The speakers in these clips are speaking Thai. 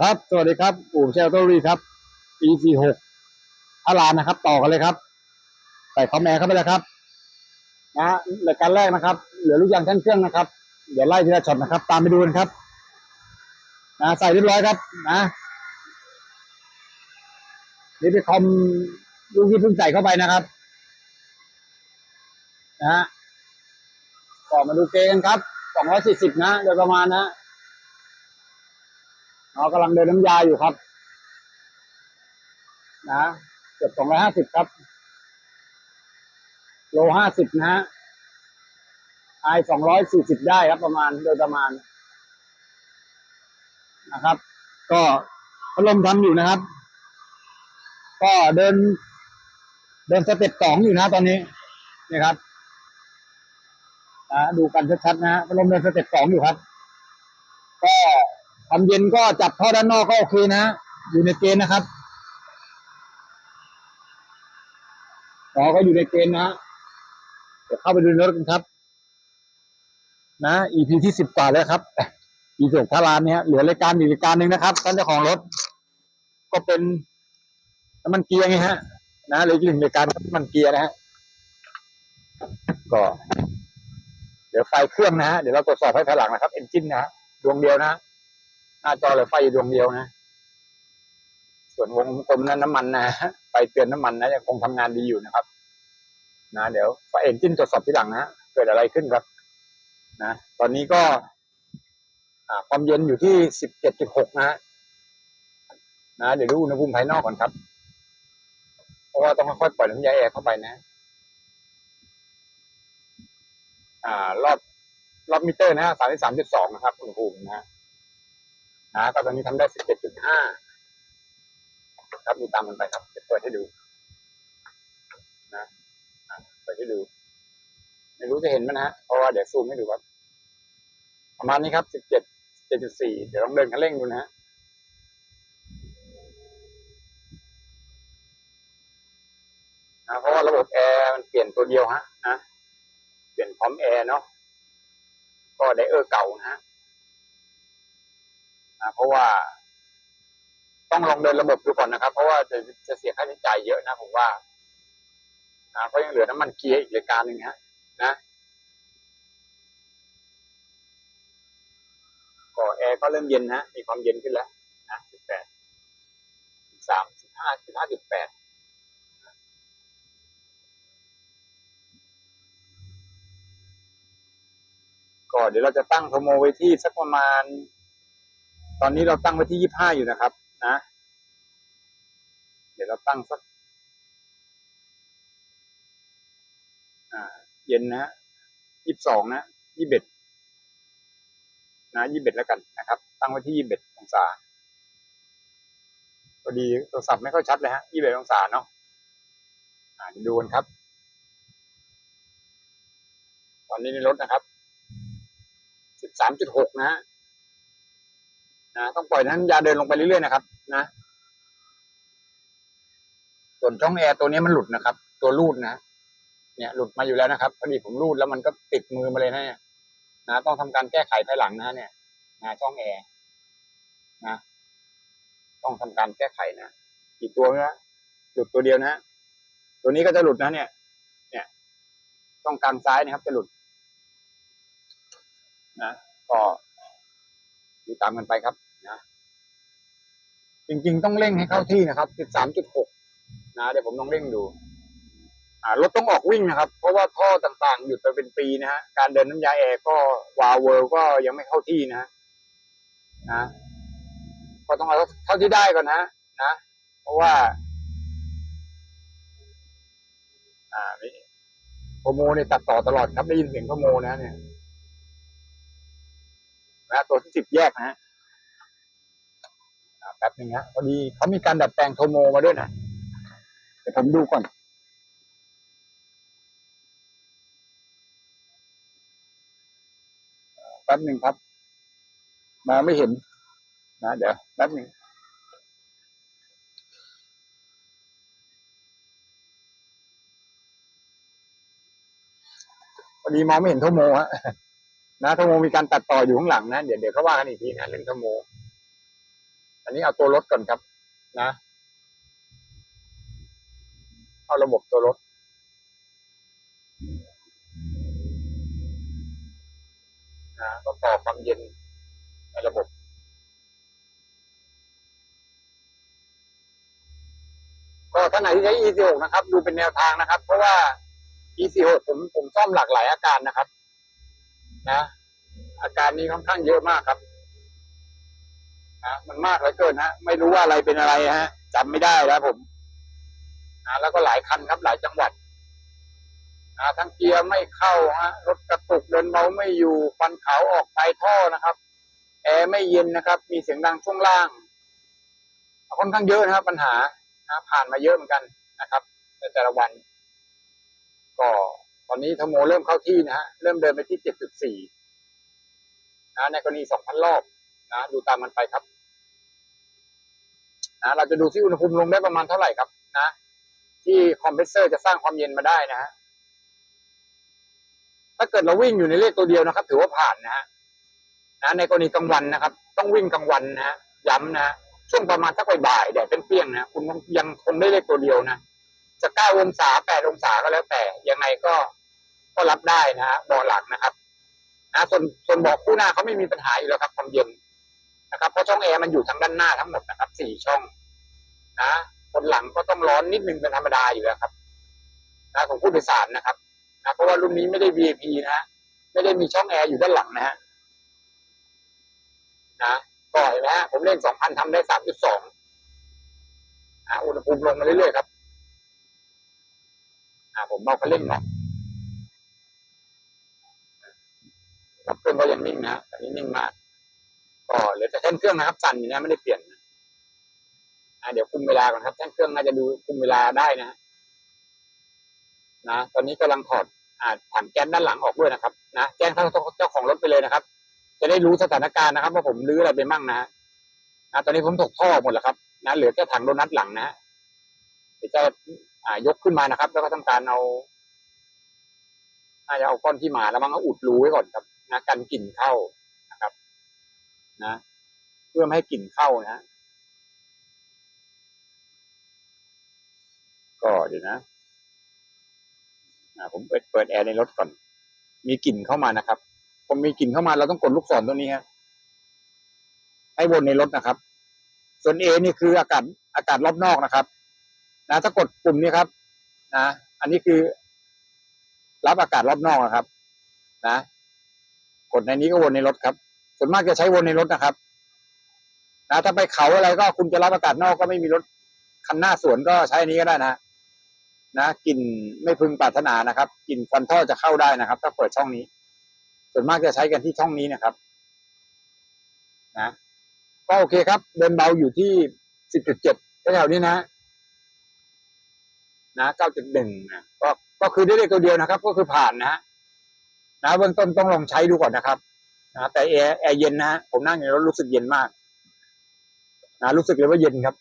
ครับ สวัสดีครับอู่เชลตอรี่ครับ EC หกอารานนะครับ ต่อกันเลยครับ ใส่คอมแอร์เข้าไปเลยครับ นะรายการแรกนะครับ เหลือลูกยางแท่นเครื่องนะครับ เดี๋ยวไล่ทีละช็อตนะครับ ตามไปดูกันครับ นะใส่เรียบร้อยครับ นะนี่เป็นคอมลูกที่เพิ่งใส่เข้าไปนะครับ นะฮะต่อมาดูเกกันครับ240นะ โดยประมาณนะ เรากำลังเดินน้ำยาอยู่ครับ นะเกือบสองร้อยห้าสิบครับ โลห้าสิบนะฮะไอสองร้อยสี่สิบได้ครับประมาณโดยประมาณ นะครับ ก็พัดลมทำอยู่นะครับ ก็เดิน เดินสเต็ปสองอยู่นะตอนนี้นี่ครับนะดูกันชัดๆนะฮะพัดลมเดินสเต็ปสองอยู่ครับ ก็ ความเย็นก็จับท่อด้านนอกก็โอเคนะ อยู่ในเกณฑ์นะครับต่อก็อยู่ในเกณฑ์นะเดี๋ยวเข้าไปดูรถกันครับ นะ EP ที่สิบกว่าแล้วครับอีสุกทารานเนี่ยเหลือรายการอีกรายการหนึ่งนะครับท่านเจ้าของรถ ก็เป็นน้ำมันเกียร์ไงฮะ นะเหลยอีกหนึ่งรายการน้ำมันเกียร์นะฮะก็ เดี๋ยวไฟเครื่องนะฮะเดี๋ยวเราตรวจสอบให้ภายหลังนะครับเอนจินนะฮะดวงเดียวนะ หน้าจอเหลือไฟดวงเดียวนะ ส่วนวงกลมนั้นน้ำมันนะไฟเตือนน้ำมันนะยังคงทำงานดีอยู่นะครับ นะเดี๋ยวไฟเอนจินตรวจสอบทีหลังนะเกิดอะไรขึ้นครับ นะตอนนี้ก็ความเย็นอยู่ที่สิบเจ็ดจุดหกนะฮะนะเดี๋ยวดูอุณหภูมิภายนอกก่อนครับ เพราะว่าต้องค่อยๆปล่อยน้ำยาแอร์เข้าไปนะ อ่ารอบรอบมิเตอร์นะฮะสามสิบสามจุดสองนะครับอุณหภูมินะฮะ นะก็ตอนนี้ทำได้สิบเจ็ดจุดห้าครับดูตามมันไปครับเปิดให้ดู นะเปิดให้ดู ไม่รู้จะเห็นไหมนะฮะเพราะว่าเดี๋ยวซูมให้ดูครับ ประมาณนี้ครับสิบเจ็ดเจ็ดจุดสี่เดี๋ยวลองเดินคันเร่งดูนะฮะนะเพราะว่าระบบแอร์มันเปลี่ยนตัวเดียวฮะนะ เปลี่ยนพร้อมแอร์เนาะก็ไดเออร์เก่านะฮะ นะเพราะว่า ต้องลองเดินระบบดูก่อนนะครับ เพราะว่าจะจะเสียค่าใช้จ่ายเยอะนะผมว่านะเพราะยังเหลือน้ำมันเกียร์อีกรายการหนึ่งฮะ นะก็แอร์ก็เริ่มเย็นนะมีความเย็นขึ้นแล้วนะสิบแปดสิบสามสิบห้าสิบห้าจุดแปดก็เดี๋ยวเราจะตั้งโทโมไว้ที่สักประมาณ อนนี้เราตั้งไว้ที่ยี่ห้าอยู่นะครับ นะ เดี๋ยวเราตั้งสักเย็นนะยี่สิบสองนะยี่สิบเอ็ดนะยี่สิบเอ็ดแล้วกันนะครับ ตั้งไว้ที่ยี่สิบเอ็ดองศาพอดีโทรศัพท์ไม่ค่อยชัดเลยฮะยี่สิบเอ็ดองศาเนาะอ่าดูกันครับ ตอนนี้ในรถนะครับสิบสามจุดหกนะฮะ นะต้องปล่อยนั้นยาเดินลงไปเรื่อยๆนะครับ นะ ส่วนช่องแอร์ตัวนี้มันหลุดนะครับ ตัวรูดนะเนี่ยหลุดมาอยู่แล้วนะครับพอดีผมรูดแล้วมันก็ติดมือมาเลยนะเนี่ยนะต้องทำการแก้ไขภายหลังนะเนี่ยนะช่องแอร์นะต้องทำการแก้ไขนะกี่ตัวนะหลุดตัวเดียวนะตัวนี้ก็จะหลุดนะเนี่ย เนี่ยช่องกลางซ้ายนะครับ จะหลุดนะก็ ดูตามกันไปครับนะจริง ๆ ต้องเร่งให้เข้าที่นะครับ13.6นะเดี๋ยวผมลองเร่งดู อ่ารถต้องออกวิ่งนะครับ เพราะว่าท่อต่างๆ หยุดไปเป็นปีนะฮะการเดินน้ำยาแอร์ก็วาวเวิร์ก็ยังไม่เข้าที่นะฮะนะก็ต้องเอาเท่าที่ได้ก่อนนะนะ เพราะว่า อ่าโปรโมเนี่ยตัดต่อตลอดครับได้ยินเสียงโปรโมนะเนี่ย นะตัวที่สิบแยกนะฮะแป๊บหนึ่งฮะพอดีเขามีการดัดแปลงโทโมมาด้วยนะเดี๋ยวผมดูก่อนแป๊บหนึ่งครับ มาไม่เห็น นะ เดี๋ยวแป๊บหนึ่งพอดีมองไม่เห็นโทโมฮะ นะโทโมมีการตัดต่ออยู่ข้างหลังนะเดี๋ยวเดี๋ยวเขาว่ากันอีกทีนะเรื่องโทโม อันนี้เอาตัวรถก่อนครับ นะเอาระบบตัวรถนะก็ต่อความเย็นในระบบก็ท่านไหนที่ใช้ E46 นะครับ ดูเป็นแนวทางนะครับ เพราะว่า E46 ผมผมซ่อมหลากหลายอาการนะครับ นะ อาการนี้ค่อนข้างเยอะมากครับนะมันมากเหลือเกินฮะ ไม่รู้ว่าอะไรเป็นอะไรฮะจำไม่ได้แล้วผมนะแล้วก็หลายคันครับหลายจังหวัดนะทั้งเกียร์ไม่เข้าฮะรถกระตุกเดินเบาไม่อยู่ฟันขาวออกปลายท่อนะครับแอร์ไม่เย็นนะครับ มีเสียงดังช่วงล่างค่อนข้างเยอะนะครับ ปัญหานะผ่านมาเยอะเหมือนกันนะครับในแต่ละวัน ก็ ตอนนี้ทโมเริ่มเข้าที่นะฮะ เริ่มเดินไปที่เจ็ดจุดสี่นะ ในกรณีสองพันรอบ นะ ดูตามมันไปครับ นะ เราจะดูที่อุณหภูมิลงได้ประมาณเท่าไหร่ครับ นะ ที่คอมเพรสเซอร์จะสร้างความเย็นมาได้นะฮะ ถ้าเกิดเราวิ่งอยู่ในเลขตัวเดียวนะครับ ถือว่าผ่านนะฮะ นะ ในกรณีกลางวันนะครับ ต้องวิ่งกลางวันนะฮะ ย้ำนะฮะช่วงประมาณสักบ่ายๆแดดเป็นเปรี้ยงนะ คุณยังคงได้เลขตัวเดียวนะ จะเก้าองศาแปดองศาก็แล้วแต่ยังไงก็ก็รับได้นะฮะเบาะหลังนะครับนะส่วนส่วนเบาะคู่หน้าเขาไม่มีปัญหาอยู่แล้วครับความเย็นนะครับเพราะช่องแอร์มันอยู่ทางด้านหน้าทั้งหมดนะครับสี่ช่อง นะคนหลังก็ต้องร้อนนิดนึงเป็นธรรมดาอยู่แล้วครับนะของผู้โดยสารนะครับนะเพราะว่ารุ่นนี้ไม่ได้ VIP นะฮะไม่ได้มีช่องแอร์อยู่ด้านหลังนะฮะนะก็เห็นไหมฮะผมเล่นสองพันทำได้สามจุดสองอุณหภูมิลงมาเรื่อยๆครับ อ่าผมเบาคันเร่งหน่อยรับเครื่องก็ยังนิ่งนะตอนนี้นิ่งมากก็เหลือแต่แท่นเครื่องนะครับ สั่นอยู่นะไม่ได้เปลี่ยนนะอ่าเดี๋ยวคุมเวลาก่อนครับแท่นเครื่องน่าจะดูคุมเวลาได้นะฮะนะตอนนี้กำลังถอดอ่าถังแก๊สด้านหลังออกด้วยนะครับ นะแจ้งท่านเจ้าของรถไปเลยนะครับ จะได้รู้สถานการณ์นะครับ ว่าผมรื้ออะไรไปมั่งนะฮะนะตอนนี้ผมถกท่อหมดแล้วครับ นะเหลือแค่ถังโดนัทหลังนะฮะเดี๋ยวจะ อ่ายกขึ้นมานะครับ แล้วก็ทำการเอาน่าจะเอาก้อนที่หมาแล้วมั้งก็อุดรูไว้ก่อนครับนะกันกลิ่นเข้านะครับ นะ เพื่อไม่ให้กลิ่นเข้านะก็เดี๋ยวนะอ่าผมเปิดเปิดแอร์ในรถก่อน มีกลิ่นเข้ามานะครับผมมีกลิ่นเข้ามาเราต้องกดลูกศรตัวนี้ฮะให้วนในรถนะครับ ส่วนเอนี่คืออากาศอากาศรอบนอกนะครับ นะถ้ากดปุ่มนี้ครับ นะอันนี้คือ รับอากาศรอบนอกนะครับ นะ กดในนี้ก็วนในรถครับ ส่วนมากจะใช้วนในรถนะครับนะถ้าไปเขาอะไรก็คุณจะรับอากาศนอกก็ไม่มีรถคันหน้าสวนก็ใช้อันนี้ก็ได้นะนะกลิ่นไม่พึงปรารถนานะครับกลิ่นควันท่อจะเข้าได้นะครับ ถ้าเปิดช่องนี้ ส่วนมากจะใช้กันที่ช่องนี้นะครับ นะก็โอเคครับ เดินเบาอยู่ที่สิบจุดเจ็ดแถวๆนี้นะ นะเก้าจุดหนึ่งก็ก็คือได้เลขตัวเดียวนะครับ ก็คือผ่านนะฮะนะเบื้องต้นต้องลองใช้ดูก่อนนะครับนะแต่แอร์แอร์เย็นนะฮะผมนั่งในรถรู้สึกเย็นมากนะรู้สึกเลยว่าเย็นครับ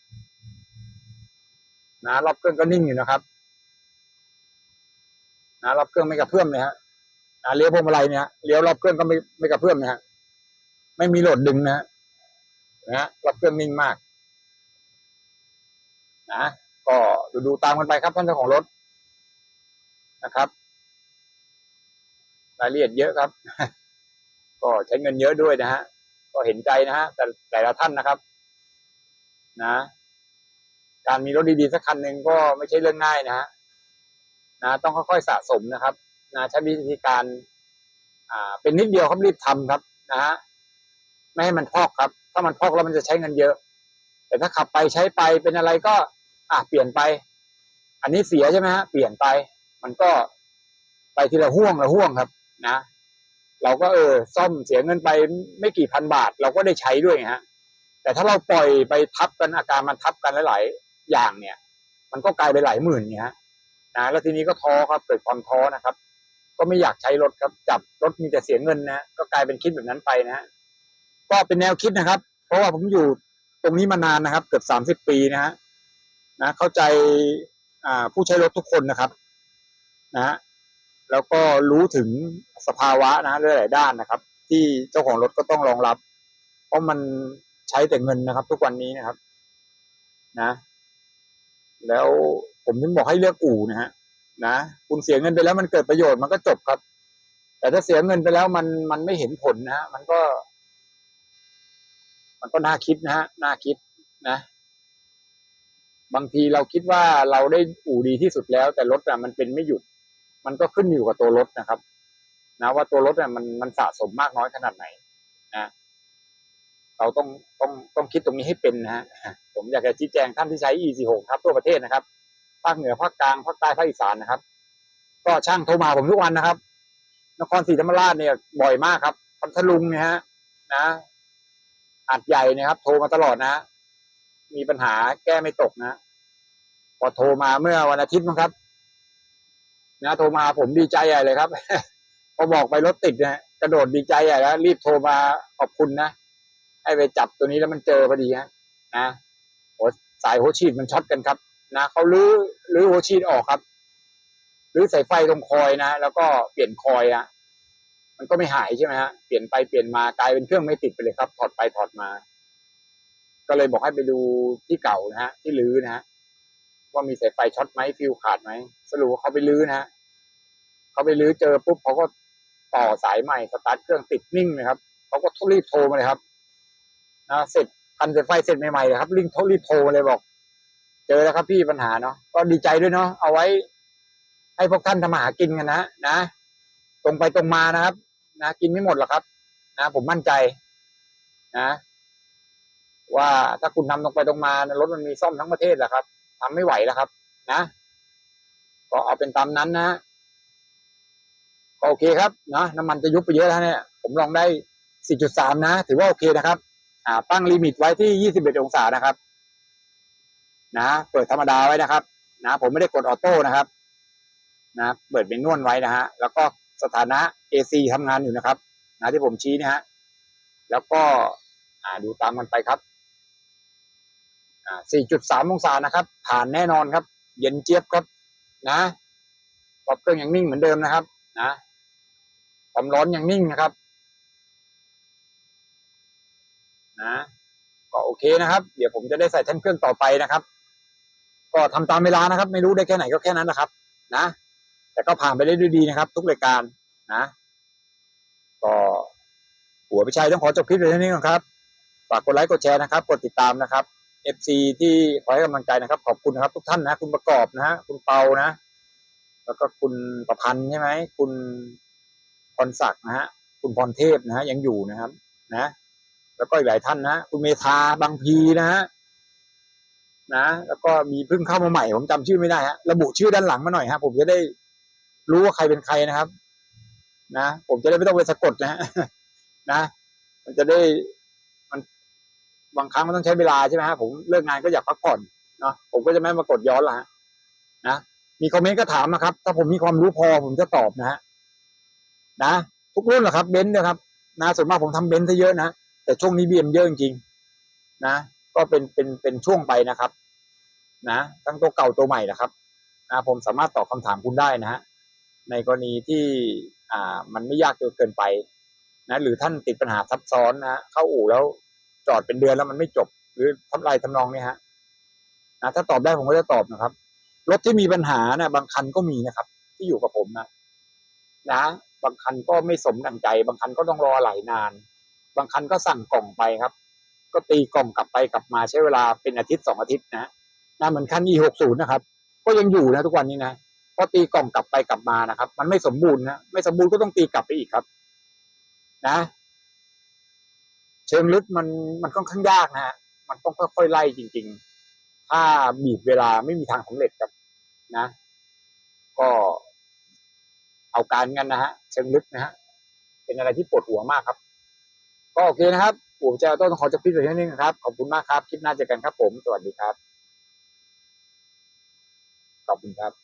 นะรอบเครื่องก็นิ่งอยู่นะครับนะรอบเครื่องไม่กระเพื่อมเลยฮะนะเลี้ยวพวงมาลัยเนี่ยเลี้ยวรอบเครื่องก็ไม่ไม่กระเพื่อมนะฮะไม่มีโหลดดึงนะฮะนะรอบเครื่องนิ่งมาก นะ ดูดูตามกันไปครับท่านเจ้าของรถนะครับ รายละเอียดเยอะครับ ก็ใช้เงินเยอะด้วยนะฮะก็เห็นใจนะฮะแต่แต่ละท่านนะครับ นะ การมีรถดีๆสักคันหนึ่งก็ไม่ใช่เรื่องง่ายนะฮะนะต้องค่อยๆสะสมนะครับนะใช้วิธีการ อ่า เป็นนิดเดียวครับรีบทำครับ นะฮะไม่ให้มันพอกครับ ถ้ามันพอกแล้วมันจะใช้เงินเยอะ แต่ถ้าขับไปใช้ไปเป็นอะไรก็ อะเปลี่ยนไป อันนี้เสียใช่ไหมฮะเปลี่ยนไป มันก็ไปทีละห่วงละห่วงครับ นะ เราก็เออ ซ่อมเสียเงินไปไม่กี่พันบาท เราก็ได้ใช้ด้วยฮะ แต่ถ้าเราปล่อยไปทับกันอาการมันทับกันหลายๆอย่างเนี่ย มันก็กลายไปหลายหมื่นเนี่ยฮะนะแล้วทีนี้ก็ท้อครับเกิดความท้อนะครับ ก็ไม่อยากใช้รถครับ จับรถมีแต่เสียเงินนะก็กลายเป็นคิดแบบนั้นไปนะฮะก็เป็นแนวคิดนะครับ เพราะว่าผมอยู่ตรงนี้มานานนะครับ เกือบสามสิบปีนะฮะ นะเข้าใจาผู้ใช้รถทุกคนนะครับนะฮะแล้วก็รู้ถึงสภาวะนะเรื่อหลายด้านนะครับ ที่เจ้าของรถก็ต้องรองรับ เพราะมันใช้แต่เงินนะครับ ทุกวันนี้นะครับ นะ แล้วผมถึงบอกให้เลือกอู่นะฮะนะคุณเสียเงินไปแล้วมันเกิดประโยชน์มันก็จบครับ แต่ถ้าเสียเงินไปแล้วมันมันไม่เห็นผลนะฮะมันก็ มันก็น่าคิดนะฮะน่าคิดนะ บางทีเราคิดว่าเราได้อู่ดีที่สุดแล้ว แต่รถอะมันเป็นไม่หยุด มันก็ขึ้นอยู่กับตัวรถนะครับ นะว่าตัวรถอะมันมันสะสมมากน้อยขนาดไหนนะเราต้องต้องต้องคิดตรงนี้ให้เป็นนะฮะผมอยากจะชี้แจงท่านที่ใช้ E46 ครับทั่วประเทศนะครับภาคเหนือภาคกลางภาคใต้ภาคอีสานนะครับ ก็ช่างโทรมาผมทุกวันนะครับ นครศรีธรรมราชเนี่ยบ่อยมากครับพัทลุงเนี่ยฮะนะอัดใหญ่นะครับ โทรมาตลอดนะ มีปัญหาแก้ไม่ตกนะ พอโทรมาเมื่อวันอาทิตย์มั้งครับนะโทรมาผมดีใจใหญ่เลยครับพอบอกไปรถติดเนี่ยกระโดดดีใจใหญ่แล้วรีบโทรมาขอบคุณนะให้ไปจับตัวนี้แล้วมันเจอพอดีฮะนะโหสายหัวฉีดมันช็อตกันครับ นะเขาลื้อลื้อหัวฉีดออกครับลื้อสายไฟตรงคอยนะแล้วก็เปลี่ยนคอยอะมันก็ไม่หายใช่ไหมฮะเปลี่ยนไปเปลี่ยนมากลายเป็นเครื่องไม่ติดไปเลยครับ ถอดไปถอดมา ก็เลยบอกให้ไปดูที่เก่านะฮะที่ลื้อนะฮะ ว่ามีสายไฟช็อตไหมฟิวขาดไหมสรุปว่าเขาไปลื้อนะฮะเขาไปลื้อเจอปุ๊บเขาก็ต่อสายใหม่สตาร์ทเครื่องติดนิ่งเลยครับเขาก็รีบโทรมาเลยครับนะเสร็จพันสายไฟเสร็จใหม่ๆเลยครับลิงโทรรีบโทรเลยบอก เจอแล้วครับพี่ปัญหาเนาะก็ดีใจด้วยเนาะเอาไว้ ให้พวกท่านทำมาหากินกันนะนะตรงไปตรงมานะครับ นะกินไม่หมดหรอกครับ นะผมมั่นใจ นะว่าถ้าคุณทำตรงไปตรงมารถมันมีซ่อมทั้งประเทศแหละครับ ทำไม่ไหวแล้วครับ นะ ก็เอาเป็นตามนั้นนะก็โอเคครับนะน้ำมันจะยุบไปเยอะแล้วเนี่ย ผมลองได้ 4.3 นะ ถือว่าโอเคนะครับ อ่าตั้งลิมิตไว้ที่ 21 องศานะครับ นะ เปิดธรรมดาไว้นะครับ นะ ผมไม่ได้กดออโต้นะครับ นะ เปิดเป็นนวลไว้นะฮะ แล้วก็สถานะ AC ทำงานอยู่นะครับ นะที่ผมชี้นะฮะ แล้วก็ อ่าดูตามกันไปครับ 4.3 องศานะครับ ผ่านแน่นอนครับ เย็นเจี๊ยบครับนะปรับเครื่องอยังนิ่งเหมือนเดิมนะครับ นะความร้อนอยังนิ่งนะครับ นะก็โอเคนะครับ เดี๋ยวผมจะได้ใส่แท่นเครื่องต่อไปนะครับ ก็ทำตามเวลานะครับ ไม่รู้ได้แค่ไหนก็แค่นั้นนะครับ นะ แต่ก็ผ่านไปได้ด้วยดีนะครับ ทุกรายการนะ ก็หัวพิชัยต้องขอจบคลิปเลยเท่านี้ก่อนครับ ฝากกดไลค์กดแชร์นะครับ กดติดตามนะครับ FC ที่คอยให้กำลังใจนะครับ ขอบคุณนะครับ ทุกท่านนะ คุณประกอบนะฮะคุณเปานะ แล้วก็คุณประพันธ์ใช่ไหมคุณพรศักดิ์นะฮะคุณพรเทพนะฮะยังอยู่นะครับ นะ แล้วก็อีกหลายท่านนะคุณเมธาบางพีนะฮะนะ แล้วก็มีเพิ่งเข้ามาใหม่ผมจำชื่อไม่ได้ฮะระบุชื่อด้านหลังมาหน่อยฮะผมจะได้รู้ว่าใครเป็นใครนะครับ นะ ผมจะได้ไม่ต้องไปสะกดนะฮะนะ มันจะได้ บางครั้งมันต้องใช้เวลาใช่ไหมฮะผมเลิกงานก็อยากพักผ่อนเนาะผมก็จะไม่มากดย้อนละฮะนะมีคอมเมนต์ก็ถามนะครับ ถ้าผมมีความรู้พอผมจะตอบนะฮะนะทุกรุ่นแหละครับเบนซ์นะครับนะส่วนมากผมทำเบนซ์ซะเยอะนะแต่ช่วงนี้บีเอ็มเยอะจริงๆนะ ก็เป็นเป็นเป็นช่วงไปนะครับ นะทั้งตัวเก่าตัวใหม่นะครับนะผมสามารถตอบคำถามคุณได้นะฮะในกรณีที่อ่ามันไม่ยากจนเกินไปนะหรือท่านติดปัญหาซับซ้อนนะเข้าอู่แล้ว จอดเป็นเดือนแล้วมันไม่จบ หรือทำลายทำนองเนี้ยฮะนะถ้าตอบได้ผมก็จะตอบนะครับ รถที่มีปัญหานะบางคันก็มีนะครับ ที่อยู่กับผมนะนะ บางคันก็ไม่สมดังใจ บางคันก็ต้องรอไหลายนาน บางคันก็สั่งกล่องไปครับ ก็ตีกล่องกลับไปกลับมาใช้เวลาเป็นอาทิตย์สองอาทิตย์นะนะเหมือนคัน E60 นะครับ ก็ยังอยู่นะทุกวันนี้นะเพราะตีกล่องกลับไปกลับมานะครับ มันไม่สมบูรณ์นะไม่สมบูรณ์ก็ต้องตีกลับไปอีกครับ นะ เชิงลึกมันมันค่อนข้างยากนะฮะมันต้องค่อยๆไล่จริง ๆ ถ้าบีบเวลาไม่มีทางสำเร็จครับนะ ก็เอาการกันนะฮะเชิงลึกนะฮะเป็นอะไรที่ปวดหัวมากครับ ก็โอเคนะครับผมจะต้องขอจบคลิปแต่เท่านี้นะครับ ขอบคุณมากครับ คลิปหน้าเจอกันครับผม สวัสดีครับ ขอบคุณครับ